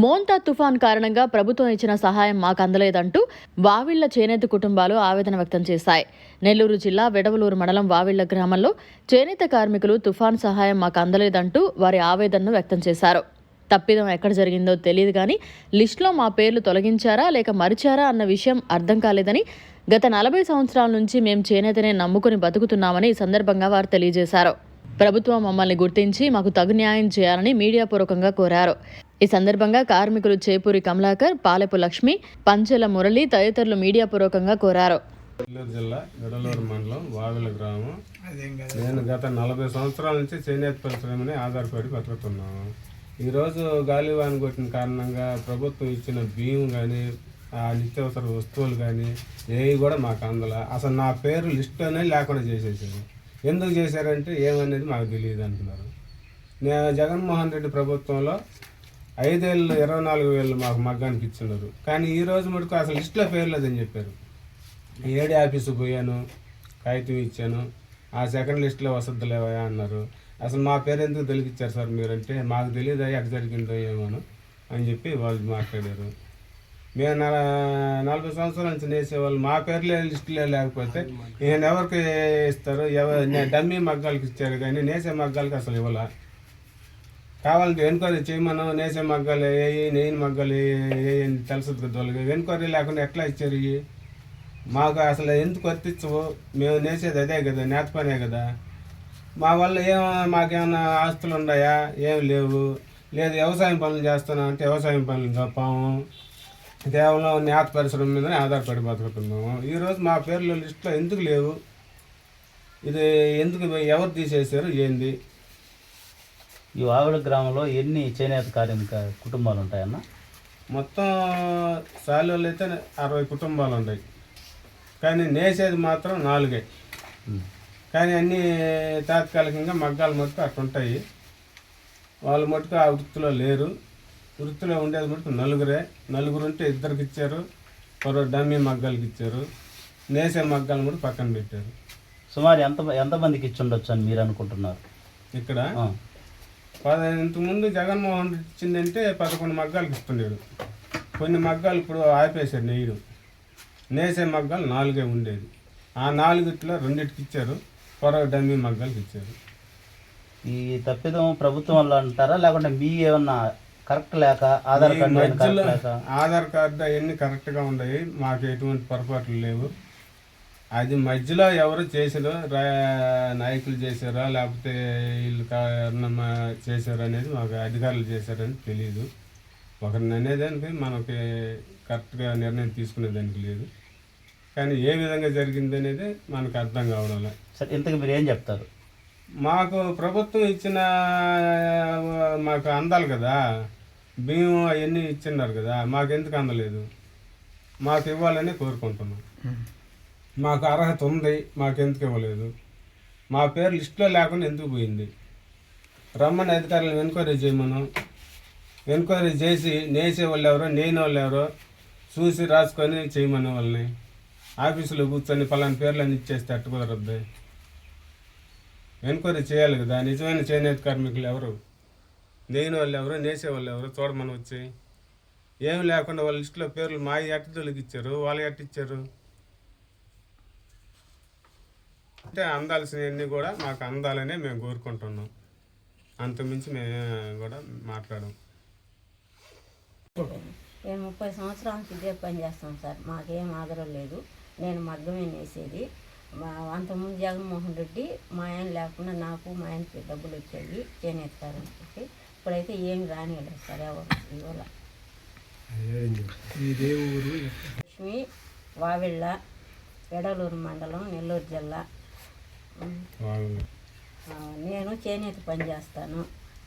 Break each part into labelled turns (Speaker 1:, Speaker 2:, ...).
Speaker 1: మోంతా తుఫాన్ కారణంగా ప్రభుత్వం ఇచ్చిన సహాయం మాకు అందలేదంటూ వావిళ్ళ చేనేత కుటుంబాలు ఆవేదన వ్యక్తం చేశాయి. నెల్లూరు జిల్లా వెడవలూరు మండలం వావిళ్ళ గ్రామంలో చేనేత కార్మికులు తుఫాన్ సహాయం మాకు అందలేదంటూ వారి ఆవేదనను వ్యక్తం చేశారు. తప్పిదం ఎక్కడ జరిగిందో తెలియదు కానీ లిస్టులో మా పేర్లు తొలగించారా లేక మరిచారా అన్న విషయం అర్థం కాలేదని గత నలభై సంవత్సరాల నుంచి మేము చేనేతనే నమ్ముకుని బతుకుతున్నామని ఈ సందర్భంగా వారు తెలియజేశారు. ప్రభుత్వం మమ్మల్ని గుర్తించి మాకు తగు న్యాయం చేయాలని మీడియా పూర్వకంగా కోరారు. ఈ సందర్భంగా కార్మికులు చేపూరి కమలాకర్ పాలెపు లక్ష్మి పంచెల మురళి తదితరులు మీడియా పూర్వకంగా కోరారు.
Speaker 2: నెల్లూరు జిల్లా విడలూరు మండలం వావిల గ్రామం. నేను గత నలభై సంవత్సరాల నుంచి చేనేత పరిశ్రమని ఆధారపడి బతుకుతున్నాను. ఈరోజు గాలివాన కొట్టిన కారణంగా ప్రభుత్వం ఇచ్చిన బియ్యం కానీ ఆ నిత్యావసర వస్తువులు కానీ ఏవి కూడా మాకు అందల. అసలు నా పేరు లిస్టులోనే లేకుండా చేసేసారు. ఎందుకు చేశారంటే ఏమనేది మాకు తెలియదు అంటున్నారు. నేను జగన్మోహన్ రెడ్డి ప్రభుత్వంలో ఐదేళ్ళు ఇరవై నాలుగు వేలు మాకు మగ్గానికి ఇచ్చినారు కానీ ఈ రోజు మటుకు అసలు లిస్టులో పేరు లేదని చెప్పారు. ఏడి ఆఫీసు పోయాను కాగితం ఇచ్చాను ఆ సెకండ్ లిస్ట్లో వసతి లేవా అన్నారు. అసలు మా పేరు ఎందుకు తెలిగిచ్చారు సార్ మీరంటే మాకు తెలియదు ఎక్కడ జరిగిందో ఏమోను అని చెప్పి వాళ్ళు మాట్లాడారు. మేము నలభై సంవత్సరాల నుంచి నేసేవాళ్ళు. మా పేర్లే లిస్టులే లేకపోతే నేను ఎవరికి ఇస్తారు ఎవరు డమ్మీ మగ్గాలకి ఇచ్చారు కానీ నేసే మగ్గాలకి అసలు ఇవ్వాల. కావాలంటే ఎన్క్వైరీ చేయమను నేసే మగ్గాలు ఏ నేను మగ్గాలు ఏ తెలుసుది కదా వాళ్ళకి. లేకుండా ఎట్లా ఇచ్చారు మాకు అసలు ఎందుకు వర్తించవు? మేము నేసేది అదే కదా నేత పనే కదా. మా వల్ల ఏం మాకేమైనా ఆస్తులు ఉన్నాయా? ఏం లేవు. లేదు వ్యవసాయం పనులు చేస్తున్నా అంటే వ్యవసాయం పనులు తప్పాము కేవలం నేత పరిశ్రమ మీదనే ఆధారపడి బతుకుతున్నాము. ఈరోజు మా పేర్లు లిస్టులో ఎందుకు లేవు? ఇది ఎందుకు ఎవరు తీసేశారు? ఏంది?
Speaker 3: ఈ వావిడ గ్రామంలో ఎన్ని చేనేత కార్మిక కుటుంబాలు ఉంటాయన్న?
Speaker 2: మొత్తం సాలీలు అయితే అరవై కుటుంబాలు ఉన్నాయి కానీ నేసేది మాత్రం నాలుగే. కానీ అన్నీ తాత్కాలికంగా మగ్గాలు మటుకు అట్లా ఉంటాయి. వాళ్ళు మటుకు ఆ వృత్తిలో లేరు. వృత్తిలో ఉండేది మటుకు నలుగురే. నలుగురు ఉంటే ఇద్దరికి ఇచ్చారు. మరో డమ్మీ మగ్గాలకి ఇచ్చారు. నేసే మగ్గాలు మటుకు పక్కన పెట్టారు.
Speaker 3: సుమారు ఎంత ఎంతమందికి ఇచ్చి ఉండొచ్చు అని మీరు అనుకుంటున్నారు?
Speaker 2: ఇక్కడ ఇంతకుముందు జగన్మోహన్ రెడ్డి ఇచ్చిందంటే పదకొండు మగ్గాలకి ఇస్తున్నాడు కొన్ని మగ్గాలు ఇప్పుడు ఆపేశారు నేయడం నేసే మగ్గాలు నాలుగే ఉండేది. ఆ నాలుగిట్లో రెండిటికి ఇచ్చారు. పొరవ డమ్మీ మగ్గాలకి ఇచ్చారు.
Speaker 3: ఈ తప్పిదం ప్రభుత్వం వల్ల అంటారా? లేకుంటే మీ ఏమన్నా కరెక్ట్ లేక ఆధార్ కార్డు
Speaker 2: ఆధార్ కార్డు అవన్నీ కరెక్ట్గా ఉన్నాయి. మాకు ఎటువంటి పొరపాట్లు లేవు. అది మధ్యలో ఎవరు చేసారో నాయకులు చేశారా లేకపోతే వీళ్ళు కారణమా చేశారు అనేది మాకు అధికారులు చేశారని తెలియదు ఒకరిని అనేదానికి మనకి కరెక్ట్గా నిర్ణయం తీసుకునేదానికి లేదు. కానీ ఏ విధంగా జరిగింది అనేది మనకు అర్థం కావడం.
Speaker 3: సరే ఇంతకు మీరు ఏం చెప్తారు?
Speaker 2: మాకు ప్రభుత్వం ఇచ్చిన మాకు అందాలి కదా. బియ్యం అవన్నీ ఇచ్చిన్నారు కదా. మాకు ఎందుకు అందలేదు? మాకు ఇవ్వాలని కోరుకుంటున్నాం. మాకు అర్హత ఉంది మాకెందుకు ఇవ్వలేదు మా పేరు లిస్టులో లేకుండా ఎందుకు పోయింది? రమ్మని అధికారులను ఎంక్వైరీ చేయమను. ఎంక్వైరీ చేసి నేసే వాళ్ళు ఎవరో నేను వాళ్ళు ఎవరో చూసి రాసుకొని చేయమని వాళ్ళని. ఆఫీసులో కూర్చొని పలానా పేర్లను ఇచ్చేస్తే అట్టు కుదరద్దు. ఎంక్వైరీ చేయాలి కదా నిజమైన చేనేత కార్మికులు ఎవరు? నేను వాళ్ళు ఎవరు నేసే వాళ్ళు ఎవరు చూడమని వచ్చి. ఏమి లేకుండా వాళ్ళ లిస్టులో పేర్లు మా ఎట్టదొలికి ఇచ్చారు వాళ్ళు ఎట్టిచ్చారు ఇచ్చారు అంటే అందాల్సినవన్నీ కూడా మాకు అందాలనే మేము కోరుకుంటున్నాం. అంతమించి మేము కూడా మాట్లాడాం
Speaker 4: నేను ముప్పై సంవత్సరాల నుంచి ఇదే పని చేస్తాం సార్. మాకేం ఆదరణ లేదు. నేను మగ్గమే నేసేది. మా అంతకుముందు జగన్మోహన్ రెడ్డి మా ఆయన లేకుండా నాకు మా ఆయనకి డబ్బులు వచ్చేవి చేనేత కార్మికులకి. ఇప్పుడైతే ఏమి రానియలేదు సార్ ఎవరు ఇవాళ లక్ష్మి వావిళ్ళ వెడలూరు మండలం నెల్లూరు జిల్లా ఉమ్,
Speaker 2: వాళ్ళు
Speaker 4: ఆ, నేను చేనేత పని చేస్తాను.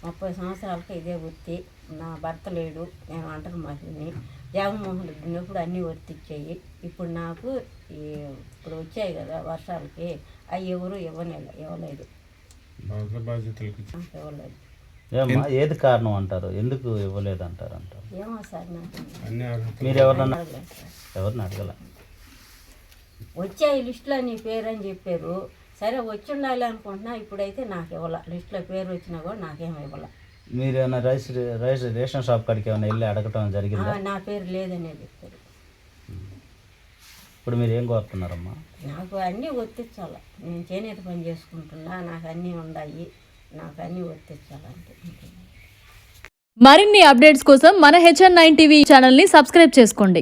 Speaker 4: ముప్పై సంవత్సరాలకి ఇదే వృత్తి. నా భర్త లేడు నేను ఒంటరి మహిళని. జగన్మోహన్ రెడ్డి ఉన్నప్పుడు అన్నీ వర్తిచ్చాయి ఇప్పుడు నాకు ఈ ఇప్పుడు వచ్చాయి కదా వర్షాలకి. అవి ఎవరు ఇవ్వలేదు. ఇవ్వలేదు.
Speaker 3: ఏది కారణం అంటారు? ఎందుకు ఇవ్వలేదు అంటారు? అంటారు
Speaker 4: ఏమో సార్ నాకు
Speaker 3: మీరు ఎవరన్నా ఎవరిని అడగల?
Speaker 4: వచ్చాయి లిస్టులో నీ పేరు అని చెప్పారు. సరే వచ్చి ఉండాలి అనుకుంటున్నా ఇప్పుడైతే నాకు ఇవ్వాల. లిస్టులో పేరు వచ్చినా కూడా నాకేం ఇవ్వాల.
Speaker 3: మీరు ఏమైనా రైస్ రైస్ రేషన్ షాప్ కాడికి ఏమైనా వెళ్ళి అడగటం జరిగిందా?
Speaker 4: నా పేరు లేదనే చెప్పారు
Speaker 3: ఇప్పుడు మీరు ఏం కోరుతున్నారమ్మా?
Speaker 4: నాకు అన్నీ వర్తించాలి నేను చేనేత పని చేసుకుంటున్నా నాకు అన్నీ ఉన్నాయి నాకు అన్నీ వర్తించాలంటే
Speaker 5: మరిన్ని అప్డేట్స్ కోసం మన హెచ్ఎన్ నైన్ టీవీ ఛానల్ని సబ్స్క్రైబ్ చేసుకోండి.